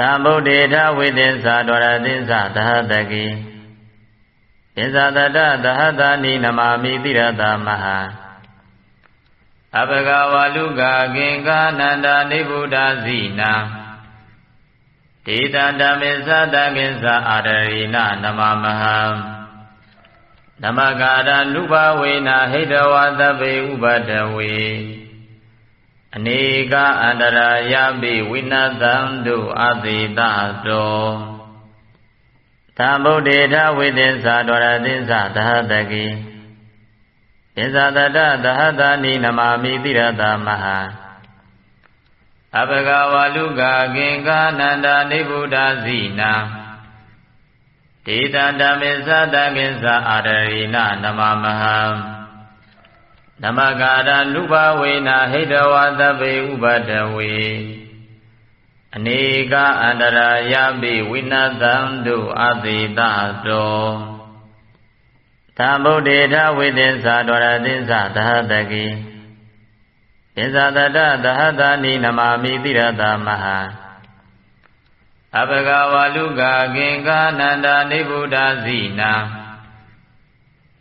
သမ္ဗုဒ္ဓေထဝိသင်္သာဒရသင်္သာသဟတကိသင်္သာတတသဟတာနိနမာမိတိရတမဟာအဘဂဝါလူကကင်္ကာနန္ဒာနိဗုဒ္ဓဇိနာဒေတတမေသတကင်္စာအာရရိနနမမဟံနမကာရနုဘဝေနာဟိတဝသဗ္ဗေဥပဒဝေ အနေကအန္တရာယပိဝိနသံတုအတိတတောသမ္ဗုဒ္ဓေထဝိသင်္သာဒရသင်္သာသဟတကိသင်္သာတတသဟတာနိနမာမိတိရတမဟာအဘဂဝါလူကကင်္ကာနန္ဒာနိဗုဒ္ဓဇိနာဒေတတမေသတကင်္စာအာရရိနနမမဟံ နမကာရနုဘဝေနာဟိတဝသဗ္ဗေဥပဒဝေအနေကအန္တရာယပိဝိနသံတုအတိတတောသမ္ဗုဒ္ဓေထဝိသင်္သာဒရသင်္သာသဟတကိသင်္သာတတသဟတာနိနမာမိတိရတမဟာအဘဂဝါလူကကင်္ကာနန္ဒာနိဗုဒ္ဓဇိနာ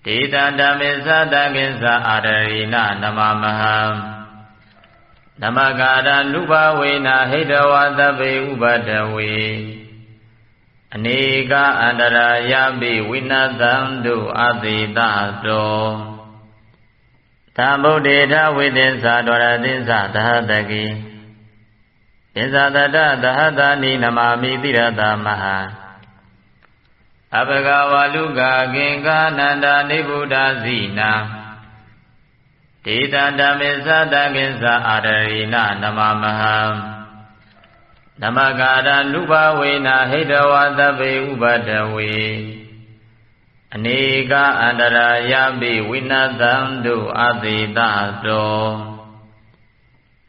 ဒေတတမေသတကင်္စာအာရရိနနမမဟံနမကာရနုဘဝေနာဟိတဝသဗ္ဗေဥပဒဝေအနေကအန္တရာယပိဝိနသံတုအတိတတောသမ္ဗုဒ္ဓေထဝိသင်္သာဒရသင်္သာသဟတကိသင်္သာတတသဟတာနိနမာမိတိရတမဟာ အဘဂဝါလူကကင်္ကာနန္ဒာနိဗုဒ္ဓဇိနာဒေတတမေသတကင်္စာအာရရိနနမမဟံနမကာရနုဘဝေနာဟိတဝသဗ္ဗေဥပဒဝေအနေကအန္တရာယပိဝိနသံတုအတိတတော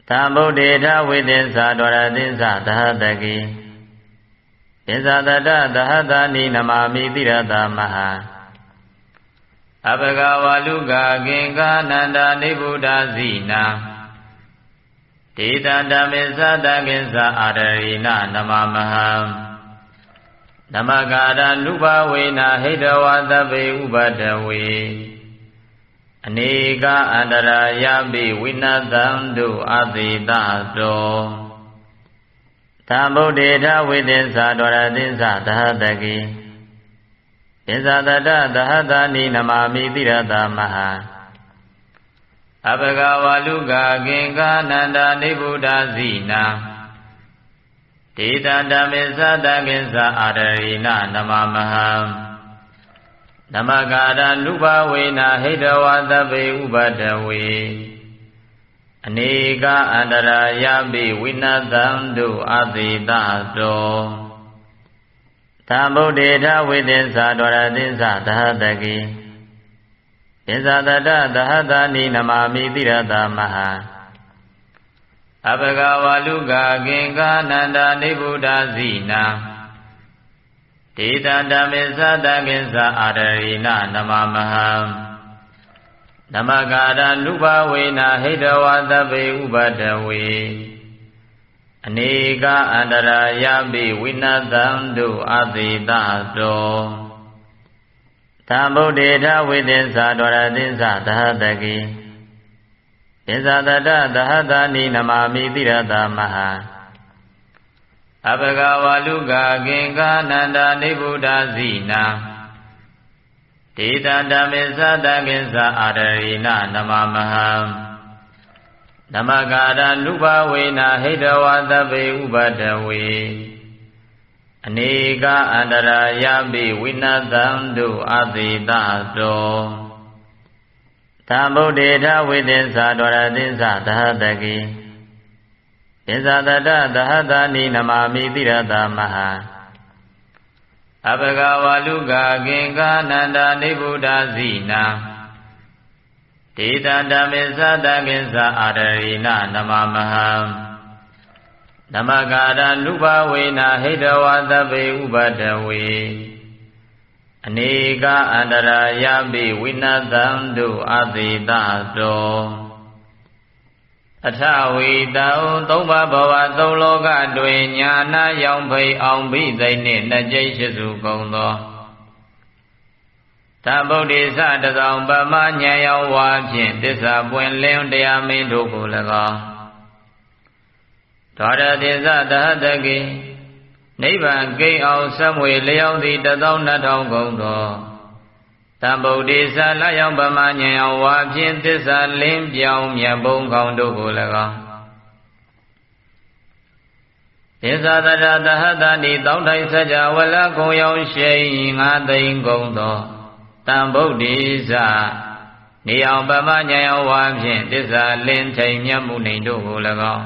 သမ္ဗုဒ္ဓေထဝိသင်္သာဒရသင်္သာသဟတကိ သင်္သာတတသဟတာနိနမာမိတိရတမဟာအဘဂဝါလူကကင်္ကာနန္ဒာနိဗုဒ္ဓဇိနာဒေတတမေသတကင်္စာအာရရိနနမမဟံနမကာရနုဘဝေနာဟိတဝသဗ္ဗေဥပဒဝေအနေကအန္တရာယပိဝိနသံတုအတိတတော သမ္ဗုဒ္ဓေထဝိသင်္သာဒရသင်္သာသဟတကိသင်္သာတတသဟတာနိနမာမိတိရတမဟာအဘဂဝါလူကကင်္ကာနန္ဒာနိဗုဒ္ဓဇိနာဒေတတမေသတကင်္စာအာရရိနနမမဟံနမကာရနုဘဝေနာဟိတဝသဗ္ဗေဥပဒဝေ အနေကအန္တရာယပိဝိနသံတုအတိတတောသမ္ဗုဒ္ဓေထဝိသင်္သာဒရသင်္သာသဟတကိသင်္သာတတသဟတာနိနမာမိတိရတမဟာအဘဂဝါလူကကင်္ကာနန္ဒာနိဗုဒ္ဓဇိနာဒေတတမေသတကင်္စာအာရရိနနမမဟံ နမကာရနုဘဝေနာဟိတဝသဗ္ဗေဥပဒဝေအနေကအန္တရာယပိဝိနသံတုအတိတတောသမ္ဗုဒ္ဓေထဝိသင်္သာဒရသင်္သာသဟတကိသင်္သာတတသဟတာနိနမာမိတိရတမဟာအဘဂဝါလူကကင်္ကာနန္ဒာနိဗုဒ္ဓဇိနာ ဒေတတမေသတကင်္စာအာရရိနနမမဟံနမကာရနုဘဝေနာဟိတဝသဗ္ဗေဥပဒဝေအနေကအန္တရာယပိဝိနသံတုအတိတတောသမ္ဗုဒ္ဓေထဝိသင်္သာဒရသင်္သာသဟတကိသင်္သာတတသဟတာနိနမာမိတိရတမဟာ အဘဂဝါလူကကင်္ကာနန္ဒာနိဗုဒ္ဓဇိနာဒေတတမေသတကင်္စာအာရရိနနမမဟံနမကာရနုဘဝေနာဟိတဝသဗ္ဗေဥပဒဝေအနေကအန္တရာယပိဝိနသံတုအတိတတော အထဝီတံသုံးပါးဘဝသုံးလောကတွင်ညာနာရောင်ဖိအောင်ဘိသိက်နှင့်နှစ်ကျိတ်ရှိစုကုန်သောသဗ္ဗုဒ္ဓိသတသောပမဉာဏ်ရောဝါဖြင့်တစ္ဆာပွင့်လင်းတရားမင်းတို့ကို၎င်းသောရတိသတဟတကိနိဗ္ဗာန်ကိအောင်ဆက်မွေလျောင်းသည်တသောနှစ်ထောင်ကုန်သော တံဗုဒ္ဓေသလျောင်းပမဉဏ်အောင်ဝါဖြင့်သစ္စာလင်းပြောင်းမြတ်ဘုံကောင်းတို့ကို၎င်းသစ္စာတရတဟတတိတောင်းတိုင်းစကြဝလကုံရောင်ရှိန်ငါသိင်ကုန်သောတံဗုဒ္ဓေသနေအောင်ပမဉဏ်အောင်ဝါဖြင့်သစ္စာလင်းထိန်မြတ်မှုနေတို့ကို၎င်း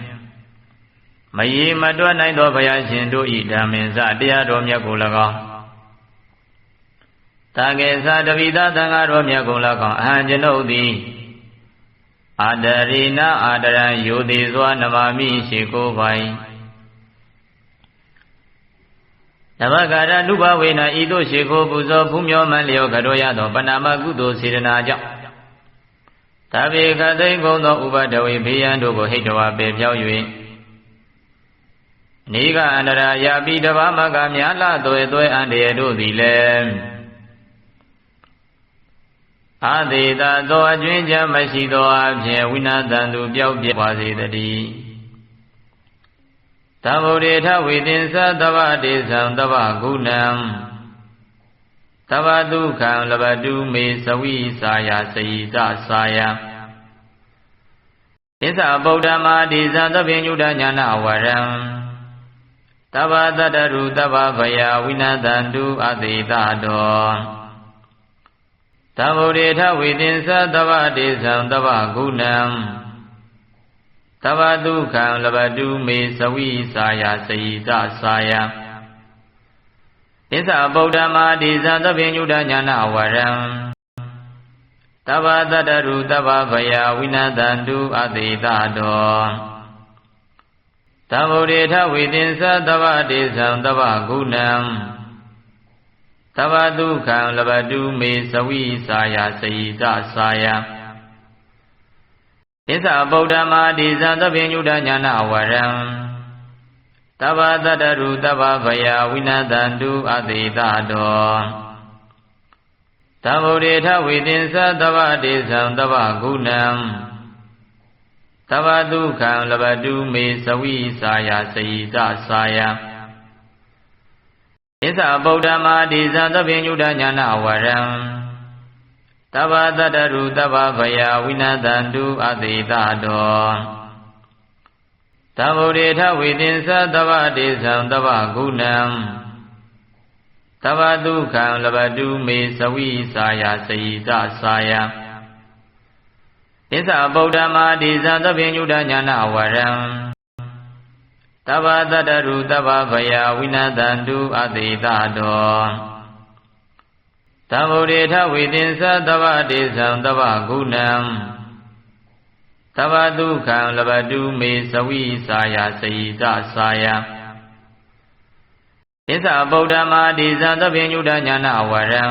မယီမတွက်နိုင်သောဘုရားရှင်တို့ဤဓမ္မင်္စတရားတော်မြတ်ကို၎င်းတာကေသတပိသသံဃာတော်မြတ်ကို၎င်းအဟံကျွန်ုပ်သည်အာတရိနာအာတရံယောတိစွာနမမိရှိကိုပိုင်နမကာရနုဘဝေနဤသို့ရှိကိုပူဇော်ဖူးမြော်မှန်လျောကတော်ရသောပဏာမကုသိုလ်စေတနာကြောင့်တပိခသိမ့်ကုန်သောဥပဒဝေဘေးရန်တို့ကိုဟိတဝါပေပြောင်း၍ နေကအန္တရာယာပိတဘာမကများလာသွေသွေအန္တရာတို့သည်လည်းအာသေတာသောအကျွင်းချမရှိသောအဖြစ်ဝိနာတန်သူပျောက်ပြပါစေတည်းသဗ္ဗုရေထဝေတင်္စသဗ္ဗတေသံသဗ္ဗဂုဏံသဗ္ဗဒုက္ခံလဘတုမေသဝိစာယစေယသစာယဣသဗုဒ္ဓမာတိဇံသဗ္ဗညုဒညာနာဝရံ တဗ္ဗတတရုတဗ္ဗဗယဝိနတန္တုအတိတတောသဗ္ဗုရေထဝေတင်္စသဗ္ဗတေသံသဗ္ဗဂုဏံသဗ္ဗဒုက္ခံလဘတုမေသဝိစာယစေယသစာယဣသဗုဒ္ဓမာတိဇံသဗ္ဗညုဒညာနာဝရံတဗ္ဗတတရုတဗ္ဗဗယဝိနတန္တုအတိတတော သဗ္ဗုရေထဝေတင်္စသဗ္ဗတေသံသဗ္ဗဂုဏံသဗ္ဗဒုက္ခံလဘတုမေသဝိစာယစေယသစာယဣသဗုဒ္ဓမာတိဇံသဗ္ဗညုတညာနာဝရံတဗ္ဗတတရုတဗ္ဗဗယဝိနတန္တုအတိတတောသဗ္ဗုရေထဝေတင်္စသဗ္ဗတေသံသဗ္ဗဂုဏံ သဗ္ဗဒုက္ခံလဘတုမေသဝိစာယစေယသစာယဣသဗုဒ္ဓမာတိဇံသဗ္ဗညုတညာနာဝရံတဗ္ဗတတရုတဗ္ဗဗယဝိနတန္တုအတိတတောသဗ္ဗုရေထဝေတင်္စသဗ္ဗတေသံသဗ္ဗဂုဏံသဗ္ဗဒုက္ခံလဘတုမေသဝိစာယစေယသစာယ ဣသဗုဒ္ဓမာတိဇံသဗ္ဗညုတညာနာဝရံတဗ္ဗတတရုတဗ္ဗဗယဝိနတန္တုအတိတတောသဗ္ဗုရေထဝေတင်္စသဗ္ဗတေသံသဗ္ဗဂုဏံသဗ္ဗဒုက္ခံလဘတုမေသဝိစာယစေယသစာယဣသဗုဒ္ဓမာတိဇံသဗ္ဗညုတညာနာဝရံ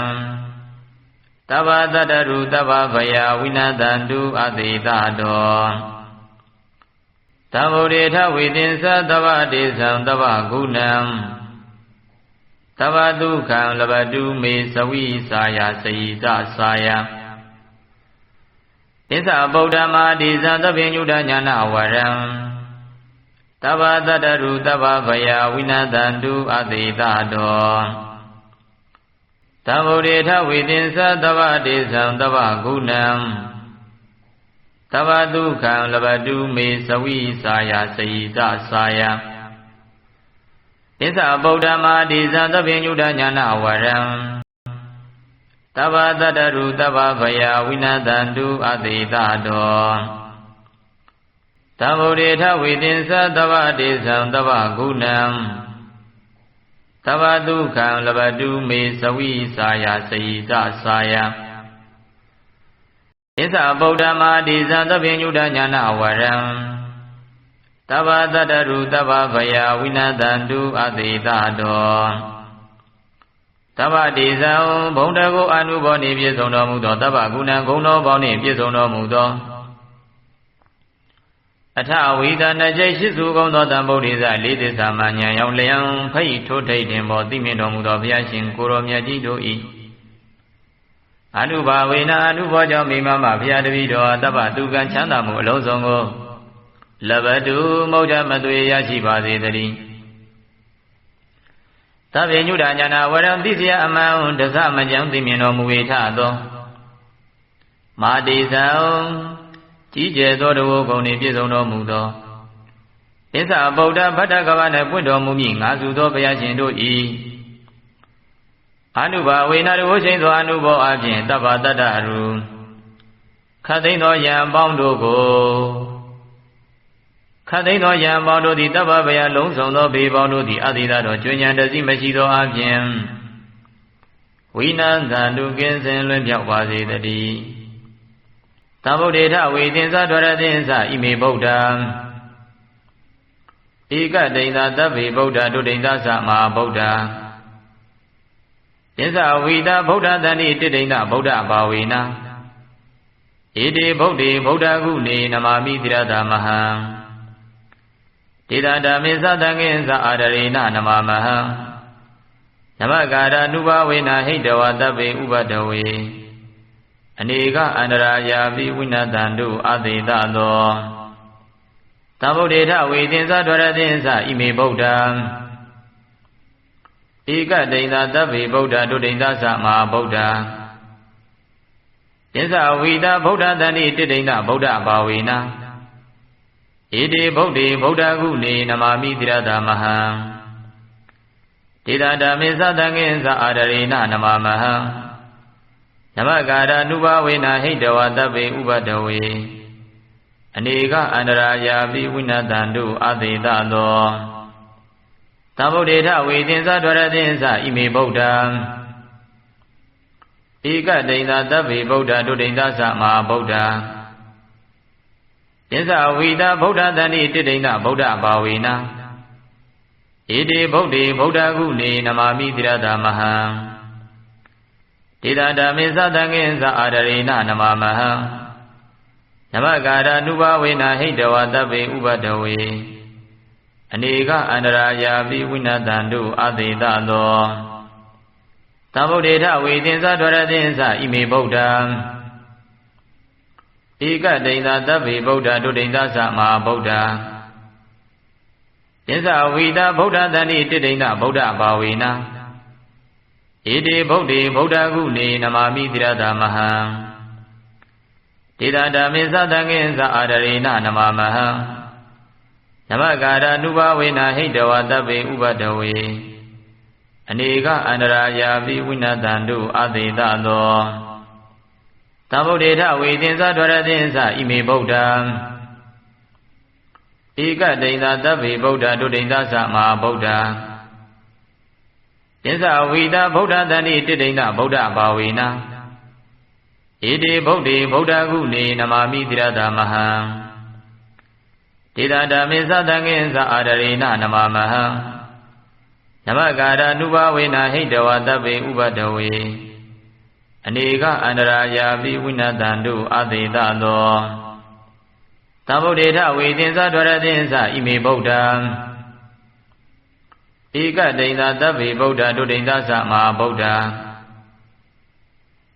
တဗ္ဗတတရုတဗ္ဗဗယဝိနတန္တုအတိတတောသဗ္ဗုရေထဝေတင်္စသဗ္ဗတေသံသဗ္ဗဂုဏံသဗ္ဗဒုက္ခံလဘတုမေသဝိစာယစေယသစာယဣသဗုဒ္ဓမာတိဇံသဗ္ဗညုတညာနာဝရံတဗ္ဗတတ္တရုတဗ္ဗဗယဝိနတန္တုအတိတတော တဗ္ဗုရေထဝိသင်္သတဗ္ဗဒေသံတဗ္ဗဂုဏံတဗ္ဗဒုက္ခံလဘတုမေသဝိစာယစေယသစာယဣသဗုဒ္ဓမာဒီဇံသဗ္ဗညုဒညာနာဝရံတဗ္ဗတတ္တရုတဗ္ဗဗယဝိနတန္တုအတိတတောတဗ္ဗုရေထဝိသင်္သတဗ္ဗဒေသံတဗ္ဗဂုဏံ တဗ္ဗဒုက္ခံလဘတုမေသဝိစာယစေယသစာယဣသဗုဒ္ဓမာဒီဇံသဗ္ဗညုဒညာနာဝရံတဗ္ဗတတ္တရုတဗ္ဗဗယဝိနတန္တုအတိတတောတဗ္ဗဒေဇံဘုံတကုအနုဘောနေပြည့်စုံတော်မူသောတဗ္ဗကုဏံဂုဏတော်ပေါင်းနှင့်ပြည့်စုံတော်မူသော အထဝိဒနာကျိရှိစုကုံသောတံဗုဒ္ဓိသလေးသစ္စာမညာရောက်လျံဖိတ်ထိုးထိတ်တင်ပေါ်သိမြင်တော်မူသောဘုရားရှင်ကိုရောမြတ်ကြီးတို့၏အနုဘာဝေနအနုဘောကြောင့်မိမမဘုရားတပည့်တော်တပ္ပသူကံချမ်းသာမှုအလုံးစုံကိုလဘတုမௌဒမသွေရရှိပါစေတည်းသဗ္ဗညုဒညာနာဝရံသိစရာအမှန်တသမကြောင့်သိမြင်တော်မူဝေထသောမာတိဇံ ကြီးကျယ်သောတဝဂုံနှင့်ပြည့်စုံတော်မူသောဣသဗုဒ္ဓဗတ္တကဗနှင့်ပွင့်တော်မူမည်ငါစုသောဘုရားရှင်တို့၏အနုဘာဝေနတဝရှိန်သောအနုဘောအပြင်တဗ္ဗတတ္တရူခတ်သိမ်းသောယံပေါင်းတို့ကိုခတ်သိမ်းသောယံပေါင်းတို့သည်တဗ္ဗဗယလုံးစုံသောဘေပေါင်းတို့သည်အတိသာတော်ကျွဉ္ဉံတစီမရှိသောအပြင်ဝိနန္တန္တုကင်းစင်လွင်ပြောက်ပါစေတည်း သဗ္ဗုဒ္ဓေထဝေသင်္သဒရသင်္သဣမေဗုဒ္ဓံဧကတိန်သာတဗ္ဗေဗုဒ္ဓဒုတိန်သသမဟာဗုဒ္ဓသစ္စာဝိတာဗုဒ္ဓတဏိတိတိန်သဗုဒ္ဓဘာဝေနဣတိဗုဒ္ဓေဗုဒ္ဓကုနေနမာမိတိရတာမဟံဒေတာဓမ္မေသတံငိသအာရရေနနမမဟံနမကာရနုဘဝေနဟိတဝတဗ္ဗေဥပဒဝေ အနေကအန္တရာယာပိဝိနတန္တုအသေတသောသဗ္ဗုဒ္ဓေထဝေသင်္သဒရသင်္သဣမေဗုဒ္ဓံဧကတိန်သာတဗ္ဗေဗုဒ္ဓဒုတိန်သသမဟာဗုဒ္ဓသစ္စာဝိတာဗုဒ္ဓတန်တိတိတိန်သဗုဒ္ဓဘာဝေနဣတိဗုဒ္ဓေဗုဒ္ဓကုနေနမာမိတိရတာမဟံဒေတာဓမ္မေသတံငိသအာရရေနနမမဟံ ဓမ္မကာရနုဘဝေနဟိတဝတဗ္ဗေဥပဒဝေအနေကအန္တရာယာပိဝိနတန္တုအသေတသောသဗ္ဗုဒ္ဓေထဝေသင်္သဒရသင်္သဣမေဗုဒ္ဓံဧကတိန်သာတဗ္ဗေဗုဒ္ဓဒုတိန်သသမဟာဗုဒ္ဓသစ္စာဝိတာဗုဒ္ဓတန်တိတိတိန်သဗုဒ္ဓဘာဝေနဣတိဗုဒ္ဓေဗုဒ္ဓကုနေနမာမိတိရတာမဟံ ဒေတာဓမ္မေသတံငိသအာရရေနနမမဟံနမကာရနုဘဝေနဟိတဝတဗ္ဗေဥပဒဝေအနေကအန္တရာယာပိဝိနတန္တုအသေတသောသဗ္ဗုဒ္ဓေထဝေသင်္သဒရသင်္သဣမေဗုဒ္ဓံဧကတိန်သာတဗ္ဗေဗုဒ္ဓဒုတိန်သသမဟာဗုဒ္ဓသစ္စာဝိတာဗုဒ္ဓတန်တိတိတိန်သဗုဒ္ဓဘာဝေန ဣတိဗုဒ္ဓေဗုဒ္ဓကုနေနမာမိတိရတာမဟံဒေတာဓမ္မေသတံငိသအာရရေနနမမဟံနမကာရနုဘဝေနဟိတဝတဗ္ဗေဥပဒဝေအနေကအန္တရာယာပိဝိနတန္တုအသေတသောသဗ္ဗုဒ္ဓေထဝေသင်္သဒရသင်္သဣမေဗုဒ္ဓံဧကတိန်သာတဗ္ဗေဗုဒ္ဓဒုတိန်သသမဟာဗုဒ္ဓ သစ္စာဝိတာဗုဒ္ဓတန်တိတိတိန်သဗုဒ္ဓဘာဝေနဣတိဗုဒ္ဓေဗုဒ္ဓကုနေနမာမိတိရတာမဟံဒေတာဓမ္မေသတံငိသအာရရေနနမမဟံနမကာရနုဘဝေနဟိတဝတဗ္ဗေဥပဒဝေအနေကအန္တရာယာပိဝိနတန္တုအသေတသောသဗ္ဗုဒ္ဓေထဝေသင်္သဒရသင်္သဣမေဗုဒ္ဓံ ဧကတိန်သာတဗ္ဗေဗုဒ္ဓဒုတိန်သသမဟာဗုဒ္ဓ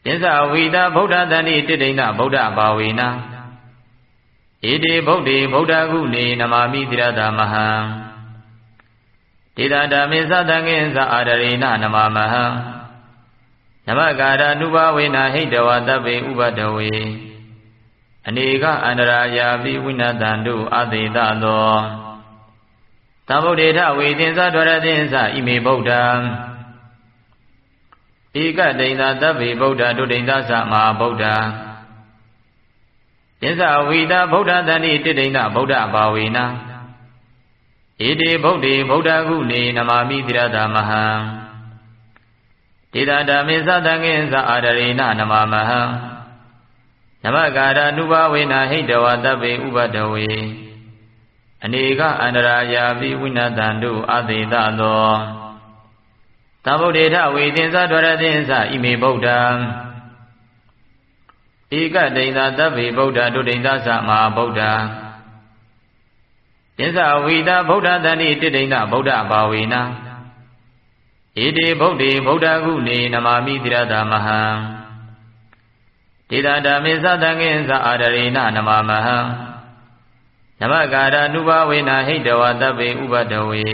သစ္စာဝိတာဗုဒ္ဓတန်တိတိတိန်သဗုဒ္ဓဘာဝေနဣဣတိဗုဒ္ဓေဗုဒ္ဓဂုနေနမာမိတိရတာမဟံဒေတာဓမ္မေသတံငိသအာရရေနနမမဟံနမကာရနုဘဝေနဟိတဝတဗ္ဗေဥပတဝေအနေကအန္တရာယာပိဝိနတံတုအသေတသော သံဗုဒ္ဓေထဝေသင်္သဒရသင်္သဣမေဗုဒ္ဓံဧကဒိန်သာတဗ္ဗေဗုဒ္ဓဒုဒိန်သသမဟာဗုဒ္ဓသစ္စာဝိတာဗုဒ္ဓတန်တိတိဒိန်သဗုဒ္ဓဘာဝေနာဣတိဗုဒ္ဓေဗုဒ္ဓကုနေနမာမိတိရတာမဟံဒေတာဓမ္မေသတံငိသအာရရေနနမမဟံနမကာရနုဘဝေနဟိတဝတဗ္ဗေဥပတဝေ အနေကအန္တရာယာပိဝိနတံတုအသေးတသောသဗ္ဗုဒ္ဓေထဝေသင်္သဒရသင်္သဣမေဗုဒ္ဓံဧကဒိန်သာတဗ္ဗေဗုဒ္ဓဒုဒိန်သသမဟာဗုဒ္ဓသစ္စာဝိတာဗုဒ္ဓတန်တိတိဒိန်သဗုဒ္ဓဘာဝေနာဣတိဗုဒ္ဓေဗုဒ္ဓကုနေနမာမိတိရတာမဟံဒေတာဓမ္မေသတံငိသအာရရေနနမမဟံ နမကာရနုဘဝေနဟိတဝတဗ္ဗေဥပတဝေ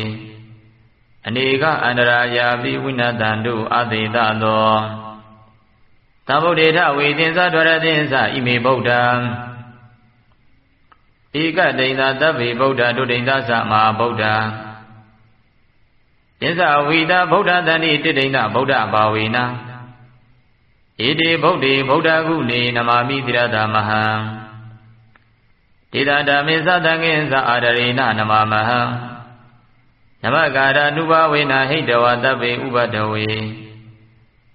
အနေကအန္တရာယာပိဝိနတံတုအသေတသောသဗ္ဗုဒ္ဓေထဝေသင်္သဒရသင်္သဣမေဗုဒ္ဓံဧကဒိန်သာတဗ္ဗေဗုဒ္ဓဒုဒိန်သသမဟာဗုဒ္ဓသစ္စာဝိတာဗုဒ္ဓတန်တိတိဒိန်သဗုဒ္ဓဘာဝေနာဣတိဗုဒ္ဓေဗုဒ္ဓကုနေနမာမိတိရတာမဟံ ဒေတာဓမ္မေသတံငိသအာရရေနနမမဟံနမကာရနုဘဝေနဟိတဝတဗ္ဗေဥပတဝေ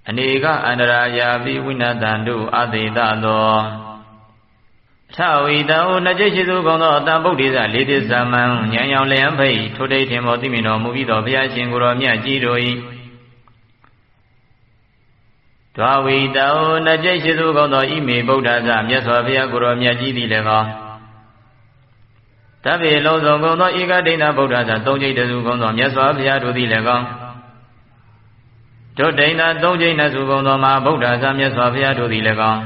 အနေကအန္တရာယာပိဝိနတံတုအသေးတသောထဝီတံနจิตရှိသူကောင်းသောအတံဗုဒ္ဓိသလေးသစ္စာမံဉာဏ်ရောင်လျံဖိတ်ထိုတိတ်ထင်မောသိမြင်တော်မူပြီးသောဘုရားရှင်ကိုယ်တော်မြတ်ကြီးတို့၏ဒွာဝီတံနจิตရှိသူကောင်းသောဣမေဗုဒ္ဓဇမြတ်စွာဘုရားကိုယ်တော်မြတ်ကြီးသည်လည်းကောင်း တဗ္ဗေလုံးစုံကုန်သောဧကဒိဏဗုဒ္ဓဇသုံးကျိတ်တစုကုန်သောမြတ်စွာဘုရားတို့သည်လည်းကောင်းဒုဒိဏသုံးကျိတ်နစုကုန်သောမဟာဗုဒ္ဓဇမြတ်စွာဘုရားတို့သည်လည်းကောင်း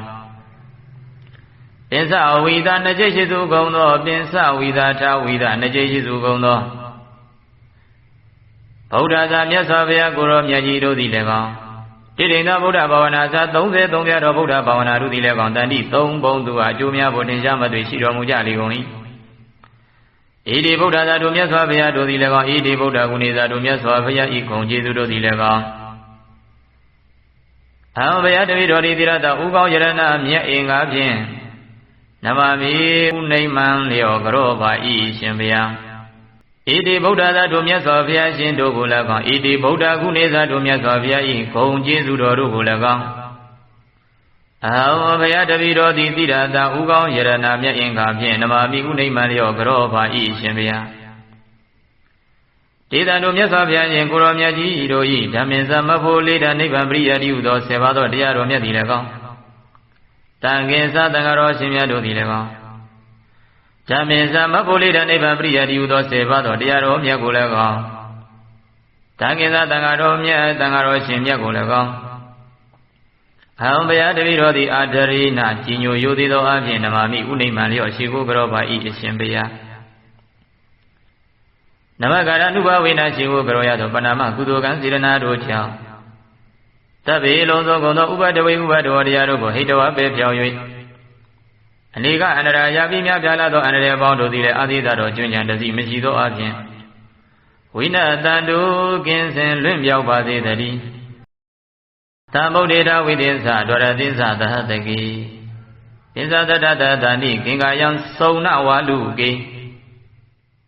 ပင်စဝိသနှစ်ကျိတ်ရှိစုကုန်သောပင်စဝိသထာဝိသနှစ်ကျိတ်ရှိစုကုန်သောဗုဒ္ဓဇာမြတ်စွာဘုရားကိုရောမြတ်ကြီးတို့သည်လည်းကောင်းတိဋ္ဌိဏဗုဒ္ဓဘာဝနာဇာ33ပြတော်ဗုဒ္ဓဘာဝနာတို့သည်လည်းကောင်းတန်တိ3ဘုံသူအကျိုးများဖို့တင်ရှားမသွေရှိတော်မူကြလေကုန်၏ ဣတိဗုဒ္ဓဇာတို့မြတ်စွာဘုရားတို့သည်လည်းကောင်းဣတိဗုဒ္ဓဂုဏေဇာတို့မြတ်စွာဘုရားဤဂုံကျေးဇူးတို့သည်လည်းကောင်းအဟံဘုရားတပိတော်ဒီတိရတဥကောင်းယရဏမြတ်အင်္ဂါဖြင့်နမမီဥနိမ့်မှန်လျော်ကြောပါဤရှင်ဘုရားဣတိဗုဒ္ဓသာတို့မြတ်စွာဘုရားရှင်တို့ကိုလည်းကောင်းဣတိဗုဒ္ဓကုနေသာတို့မြတ်စွာဘုရားဤဂုံကျေးဇူးတော်တို့ကိုလည်းကောင်း အဟောဘုရားတပိတော်သည်တိရတာဥကောင်းယရဏမြတ်အင်္ဂါဖြင့်နမမီဥနိမ့်မှန်လျော်ကြောပါဤရှင်ဘုရားဒေသတို့မြတ်စွာဘုရားရှင်ကိုရောမြတ်ကြီးတို့ဤဓမ္မင်သမဖို့လေးတနိဗ္ဗာန်ပရိယတိဟုသောဆေပါသောတရားတော်မြတ်သည်လည်းကောင်းတန်ခင်စတန်ဃာတော်ရှင်မြတ်တို့သည်လည်းကောင်းဓမ္မင်သမဖို့လေးတနိဗ္ဗာန်ပရိယတိဟုသောဆေပါသောတရားတော်မြတ်ကိုလည်းကောင်းတန်ခင်စတန်ဃာတော်မြတ်တန်ဃာတော်ရှင်မြတ်ကိုလည်းကောင်း ဟံဘုရားတပည့်တော်သည်အာဒရိနာကြီးညိုယိုသေးသောအပြင်နမမိဥနိမ့်မှန်လျော့ရှိကိုကြောပါဤအရှင်ဘုရားနမကာရအနုဘဝေနာရှိကိုကြောရသောပဏာမကုသိုလ်ကံစေရနာတို့ကြောင့်တဗ္ဗေလုံးစုံကုန်သောဥပဒဝေဥပဒဝတရားတို့ကိုဟိတဝပေပြောင်း၍အနေကအန္တရာယာပိများပြားလာသောအန္တရာယ်ပေါင်းတို့သည်လည်းအာသီသတော်ကျွမ်းကြံတစီမရှိသောအပြင်ဝိနတန်တုကင်းစင်လွင့်မြောက်ပါစေတည်း သံဗုဒ္ဓေတဝိသေသဒရသစ္စာသဟတကိသစ္စာတတတတဏိကင်္ကာယံစုံနဝါလူကေ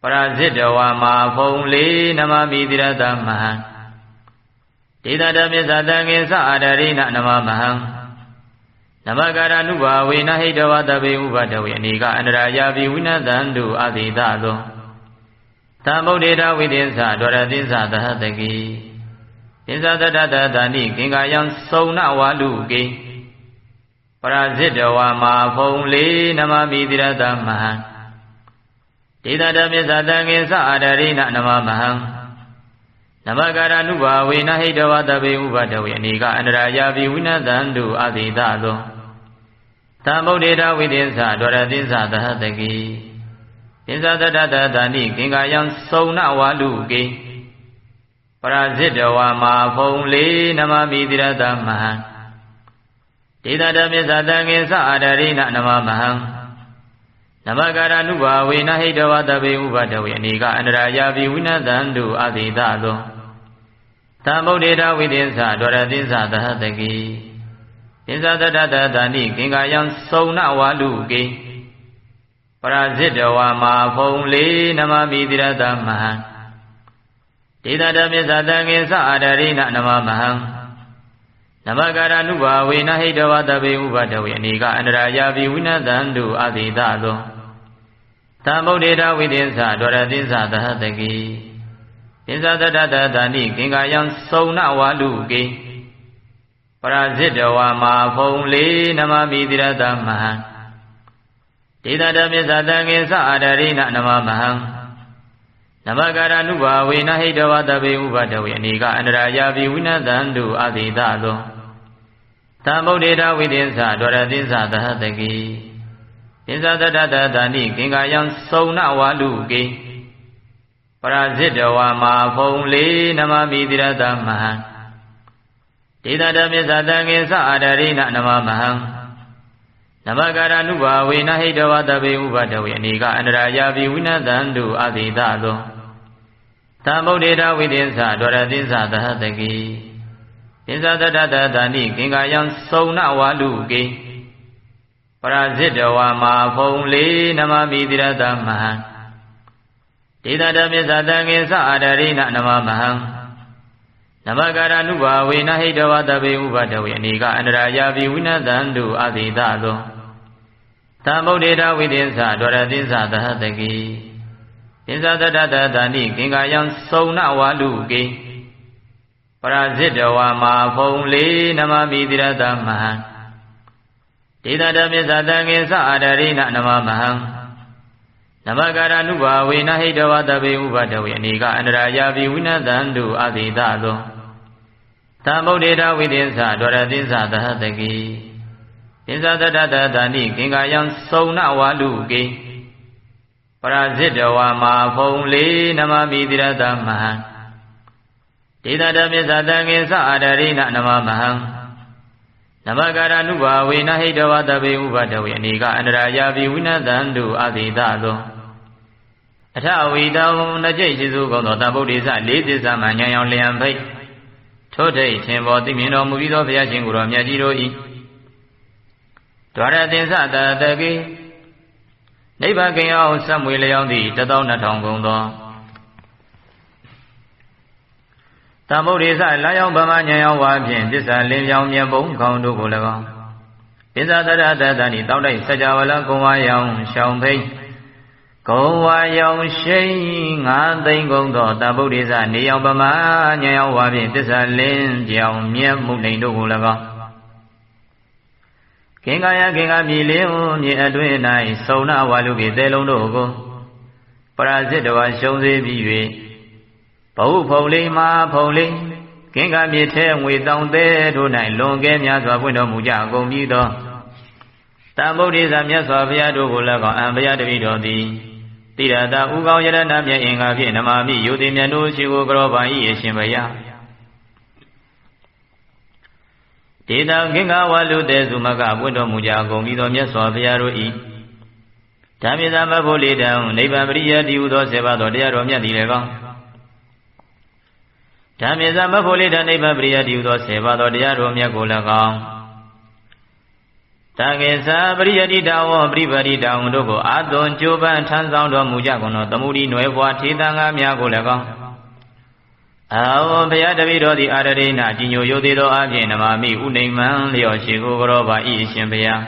ပရာဇိတဝါမာဖုံလေးနမမိတိရတမဟံဒေသတမစ္ဆတံငင်္စအာဒရိနနမမဟံနမကာရနုဘာဝေနဟိတဝတပေဥပဒဝေအနေကအန္တရာယာပိဝိနတံတုအတိတသောသံဗုဒ္ဓေတဝိသေသဒရသစ္စာသဟတကိ သစ္စာတတတတဏိကင်္ကာယံစုံနဝါလူကေပရာဇိတဝါမာဖုံလေးနမမိတိရတမဟံဒေသတမစ္ဆတံငင်္စအာဒရိနနမမဟံနမကာရနုဘာဝေနဟိတဝတပေဥပဒဝေအနေကအန္တရာယာပိဝိနတံတုအတိတသောသံဗုဒ္ဓေတဝိသစ္စဒွရသစ္စသဟတကိသစ္စတတတတဏိကင်္ကာယံသုံနဝါလူကေ ပရာဇိတဝါမာဖုံလေးနမမိတိရတမဟံဒေသတမစ္ဆတံငင်္စအာဒရိနနမမဟံနမကာရနုဘာဝေနဟိတဝတပေဥပတဝေအနေကအန္တရာယာပိဝိနတံတုအတိတသောသံဗုဒ္ဓေတဝိသစ္စဒွရသစ္စသဟတကိသစ္စတတတတဏိကင်္ကာယံသုံနဝါလူကေပရာဇိတဝါမာဖုံလေးနမမိတိရတမဟံ ဒေသတမစ္ဆတံငင်္စအာဒရိနနမမဟံနမကာရနုဘာဝေနဟိတဝတပေဥပတဝေအနေကအန္တရာယာပိဝိနတံတုအတိတသောသံဗုဒ္ဓေတဝိသစ္စဒွရသစ္စသဟတကိသစ္စတတတတဏိကင်္ကာယံသုံနဝါလူကေပရာဇိတဝါမာဖုံလေးနမမိတိရတမဟံဒေသတမစ္ဆတံငင်္စအာဒရိနနမမဟံ နမကာရနုဘာဝေနဟိတဝတပေဥပတဝေအနေကအန္တရာယာပိဝိနတံတုအတိတသောသံဗုဒ္ဓေတဝိသစ္စဒွရသစ္စသဟတကိသစ္စတတတတဏိကင်္ကာယံသုံနဝါလူကေပရာဇိတဝါမာဖုံလေးနမမိတိရတမဟံဒေသတမစ္ဆတံငင်္စအာဒရိနနမမဟံ နမကာရနုဘာဝေနဟိတဝတပေဥပတဝေအနေကအန္တရာယာပိဝိနတံတုအတိတသောသံဗုဒ္ဓေတဝိသစ္စဒွရသစ္စသဟတကိသစ္စတတတတဏိကင်္ကာယံသုံနဝါလူကေပရာဇိတဝါမာဖုံလေးနမမိတိရတမဟံဒေသတမစ္ဆတံငင်္စအာဒရိနနမမဟံနမကာရနုဘာဝေနဟိတဝတပေဥပတဝေအနေကအန္တရာယာပိဝိနတံတုအတိတသော သံဗုဒ္ဓေတဝိသစ္စဒွရသစ္စသဟတကိသစ္စတတတတဏိကင်္ကာယံသုံနဝါလူကေပရာဇိတဝါမာဖုံလေးနမမိတိရတမဟံဒေသတမစ္ဆတံငင်္စအာဒရိနနမမဟံနမကာရနုဘာဝေနဟိတဝတပေဥပတဝေအနေကအန္တရာယာပိဝိနတံတုအတိတသောသံဗုဒ္ဓေတဝိသစ္စဒွရသစ္စသဟတကိ သစ္စတတတတဏိကင်္ကာယံသုံနဝါလူကေပရာဇိတဝါမာဖုံလေးနမမိတိရတမဟံဒေသတမစ္ဆတံငင်္စအာဒရိနနမမဟံနမကာရနုဘာဝေနဟိတဝတပေဥပတဝေအနေကအန္တရာယာပိဝိနတံတုအတိတသောအထဝီတောနကြိတ်ရှိစုကုန်သောတဗုဒ္ဓိစလေးသစ္စာမှညံရောင်လျံဖိတ်ထို့ထိတ်ခြင်းပေါ်သိမြင်တော်မူပြီးသောဘုရားရှင်ကိုယ်တော်မြတ်ကြီးတို့၏ ဒွါရသင်္စတတကေနိဗ္ဗာန်ကင်အောင်စံမွေလျောင်းသည့်12000ကုန်သောတမုဒ္ဒေသလာယောင်ဗမညံယောင်ဝါဖြင့်သစ္စာလင်းပြောင်မြတ်ပုံခေါင်းတို့ကို၎င်းသစ္စာတရတတဏိတောက်တိုက်စကြဝဠာကုံဝါယောင်ရှောင်ဖိတ်ကုံဝါယောင်ရှိန်ငါသိမ့်ကုန်သောတဗုဒ္ဓေသနေယောင်ပမညံယောင်ဝါဖြင့်သစ္စာလင်းပြောင်မြတ်မှုနေတို့ကို၎င်း ကင်္ကာယကင်္ကာမြေလင်းမြေအတွင်း၌သုံနာဝါလူပြေသေးလုံးတို့ကိုပရာဇစ်တော်ရှုံးစေပြီး၍ဘဟုဖုံလေးမာဖုံလေးကင်္ကာမြေထဲငွေတောင်သေးတို့၌လွန်ကဲများစွာဖွင့်တော်မူကြကုန်ပြီးသောတံဗုဒ္ဓေသာမြတ်စွာဘုရားတို့ကိုလည်းကောင်းအံဘုရားတပည့်တော်သည်တိရတာဥကောင်းယရဏမြတ်အင်္ဂါဖြင့်နမာမိယုတိမြတ်တို့ရှိကိုကြောပါ၏အရှင်ဘုရား ဒေတံကင်္ဂဝါလူတေစုမကပွင့်တော်မူကြကုန်ပြီးသောမြတ်စွာဘုရားတို့၏ဓမ္မသမဖို့လေတံနိဗ္ဗာန်ပရိယတိဟုသောဆေပါတော်တရားတော်မြတ်သည်လည်းကောင်းဓမ္မေသမဖို့လေတံနိဗ္ဗာန်ပရိယတိဟုသောဆေပါတော်တရားတော်မြတ်ကိုလည်းကောင်းတကေသာပရိယတိတဝပရိပရိတဝတို့ကိုအာသွန်ကြိုးပမ်းထမ်းဆောင်တော်မူကြကုန်သောသမုဒိနွယ်ဘွားထေတံငါများကိုလည်းကောင်း အာဝဘုရားတပည့်တော်သည်အာရရိနာကြီးညိုယုသေးသောအပြင်နမမိဥနိမံလျော်ရှိကိုကရောပါဤအရှင်ဘုရား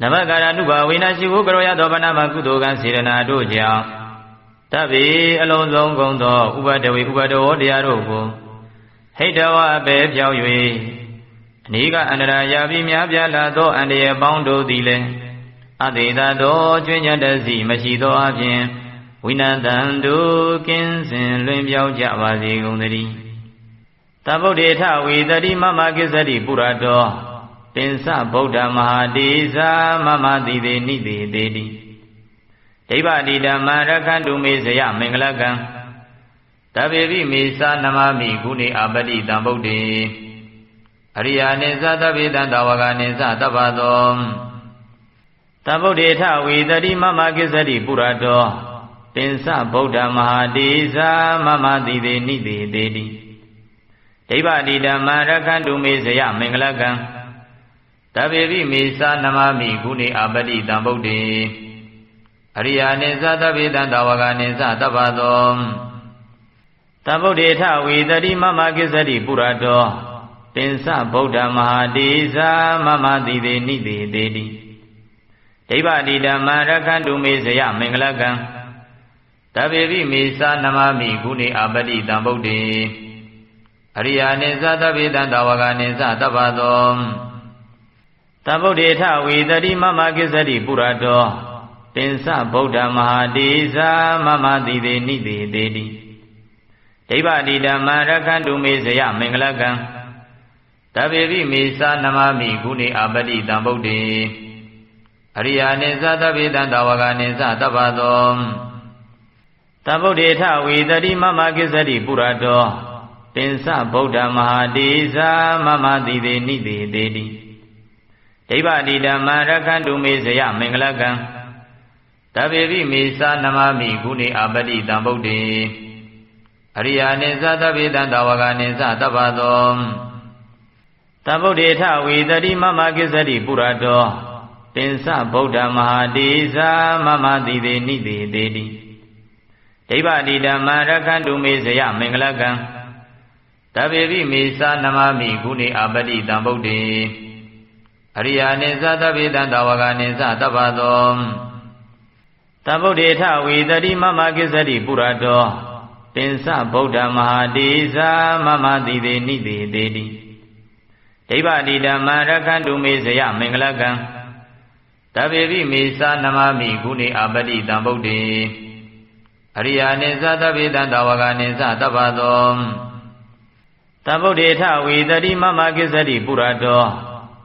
နမကာရနုဘာဝေနရှိကိုကရောရသောဗနာမကုသိုလ်ကံစေရနာတို့ကြောင့်တဗ္ဗေအလုံးစုံကုန်သောဥပဒဝေဥပဒဝတရားတို့ကိုဟိတဝအပေပြောင်း၍အနိကအန္တရာယာပြီးများပြားလာသောအန္တရာယ်ပေါင်းတို့သည်လည်းအသေးသာသောကျွင်းညတစီမရှိသောအပြင် ဝိနတံတုကင်းစင်လွင်ပြောင်းကြပါစေကုန်သတည်းတဗုဒ္ဓေထဝေတတိမမကိစ္စတိပုရတောပင်စဗုဒ္ဓမဟာတိဇာမမတိသေးနိတိတေတိဒိဗ္ဗတိဓမ္မရခန္တုမေဇယမင်္ဂလကံတပေပိမေသာနမမိကုဏေအပတိတံဗုဒ္ဓေအရိယာနိသတပိတံတဝကနိသတပ္ပသောတဗုဒ္ဓေထဝေတတိမမကိစ္စတိပုရတော ပင်စဗုဒ္ဓမဟာတိဇာမမတိသေးနိတိတေတိဒိဗ္ဗတိဓမ္မရခန္တုမေဇယမင်္ဂလကံတပေပိမေသာနမမိကုဏေအပတိတံဗုဒ္ဓေအရိယာနိသတပိတံတဝကနိသတပ္ပသောတဗုဒ္ဓေထဝေတတိမမကိစ္စတိပုရတောပင်စဗုဒ္ဓမဟာတိဇာမမတိသေးနိတိတေတိဒိဗ္ဗတိဓမ္မရခန္တုမေဇယမင်္ဂလကံ တပေပိမေသာနမမိကုဏေအပတိတံဗုဒ္ဓေအရိယာနိသတပိတံတဝကနိသတပ္ပသောတဗုဒ္ဓေထဝေတတိမမကိစ္စတိပုရတောပင်စဗုဒ္ဓမဟာတိဇာမမတိသေးနိတိတေတိဒိဗ္ဗတိဓမ္မရခန္တုမေဇယမင်္ဂလကံတပေပိမေသာနမမိကုဏေအပတိတံဗုဒ္ဓေအရိယာနိသတပိတံတဝကနိသတပ္ပသော တဗုဒ္ဓေထဝေတတိမမကိစ္စတိပုရတောပင်စဗုဒ္ဓမဟာတိဇာမမတိသေးနိတိတေတိဒိဗ္ဗတိဓမ္မရခန္တုမေဇယမင်္ဂလကံတပေပိမေသာနမမိကုဏေအပတိတံဗုဒ္ဓေအရိယာနိသတပိတံတဝကနိသတပ္ပသောတဗုဒ္ဓေထဝေတတိမမကိစ္စတိပုရတောပင်စဗုဒ္ဓမဟာတိဇာမမတိသေးနိတိတေတိ ဒိဗ္ဗတိဓမ္မရခန္တုမေဇယမင်္ဂလကံတပေပိမေသာနမမိကုဏေအပတိတံဗုဒ္ဓေအရိယာနိသတပိတံတဝကနိသတပ္ပသောတဗုဒ္ဓေထဝေတတိမမကိစ္စတိပုရတောပင်စဗုဒ္ဓမဟာတိဇာမမတိသေးနိတိတေတိဒိဗ္ဗတိဓမ္မရခန္တုမေဇယမင်္ဂလကံတပေပိမေသာနမမိကုဏေအပတိတံဗုဒ္ဓေ အရိယာနိသတပိတံတဝကနိသတပ္ပသောတဗုဒ္ဓေထဝေတတိမမကိစ္စတိပုရတော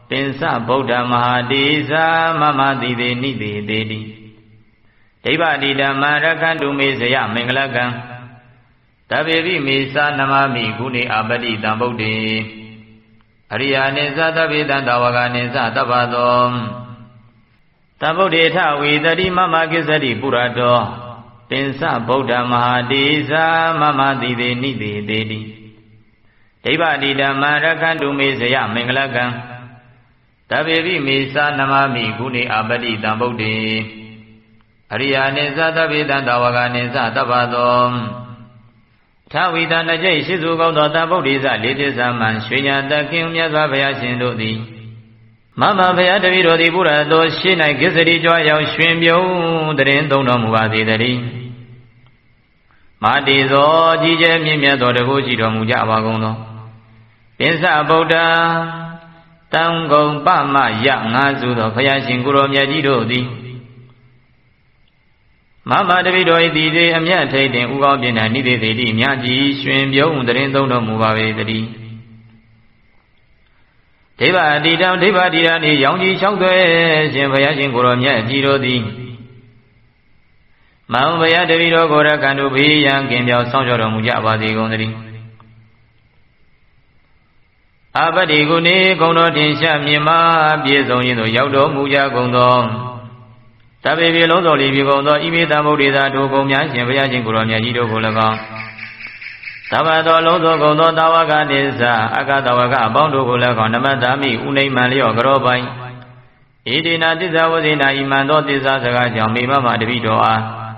ပင်စဗုဒ္ဓမဟာတိဇာမမတိသေးနိတိတေတိဒိဗ္ဗတိဓမ္မရခန္တုမေဇယမင်္ဂလကံတပေပိမေသာနမမိကုဏေအပတိတံဗုဒ္ဓေအရိယာနိသတပိတံတဝကနိသတပ္ပသောတဗုဒ္ဓေထဝေတတိမမကိစ္စတိပုရတော ပင်စဗုဒ္ဓမဟာတိဇာမမတိသေးနိတိတေတိဒိဗ္ဗတိဓမ္မရခန္တုမေဇယမင်္ဂလကံတပေပိမေသာနမမိကုဏေအပတိတံဗုဒ္ဓေအရိယာနိသတပိတံတဝကနိသတပ္ပသောထာဝိတနကြိတ်ရှိစုကောင်းသောတဗုဒ္ဓိသလေးသစ္စာမှရွှေညာတခင်မြတ်စွာဘုရားရှင်တို့သည်မမဘုရားတပည့်တော်သည်ဘုရားတော်ရှိ၌ကိစ္စတိကြွားရောက်ရွှင်ပြုံးတရင်သုံးတော်မူပါစေတည်း မာတိသောကြီးကျယ်မြင့်မြတ်သောတကုရှိတော်မူကြပါကုန်သောပင်စဗုဒ္ဓတံဂုံပမယငါစုသောဘုရားရှင်ကိုရောမြတ်ကြီးတို့သည်မမတပိတော်ဤတည်သေးအမြတ်ထိတ်တင်ဥကောင်းပြင်းတဲ့နိသေသေးတိမြတ်ကြီးရွှင်ပြုံးတရင်သုံးတော်မူပါပေတည်းဒိဗ္ဗအတိတံဒိဗ္ဗတိရဏီရောင်ကြီးလျှောက်သွဲရှင်ဘုရားရှင်ကိုရောမြတ်ကြီးတို့သည် မံဘုရားတပိတော်ကိုရကံတို့ဘေးရန်ကင်ပြောင်းဆောင်ကြတော်မူကြပါစေကုန်သတည်းအပတိကုနေကုံတော်တင်ရှားမြင်မာပြည့်စုံရင်တို့ရောက်တော်မူကြကုန်သောတပေပြေလုံးစုံလီပြေကုန်သောဣမိတံဗုဒ္ဓေသာတို့ကုံများရှင်ဘုရားရှင်ကိုရောမြတ်ကြီးတို့ကို၎င်းသဗ္ဗသောလုံးစုံကုန်သောတာဝကနိစ္စအကတဝကအပေါင်းတို့ကို၎င်းနမတမိဥနိမံလျော့ကြောပိုင်ဣတိနာတစ္ဆဝဇိနာဣမံသောတစ္ဆာစကားကြောင့်မိမမတပိတော်အား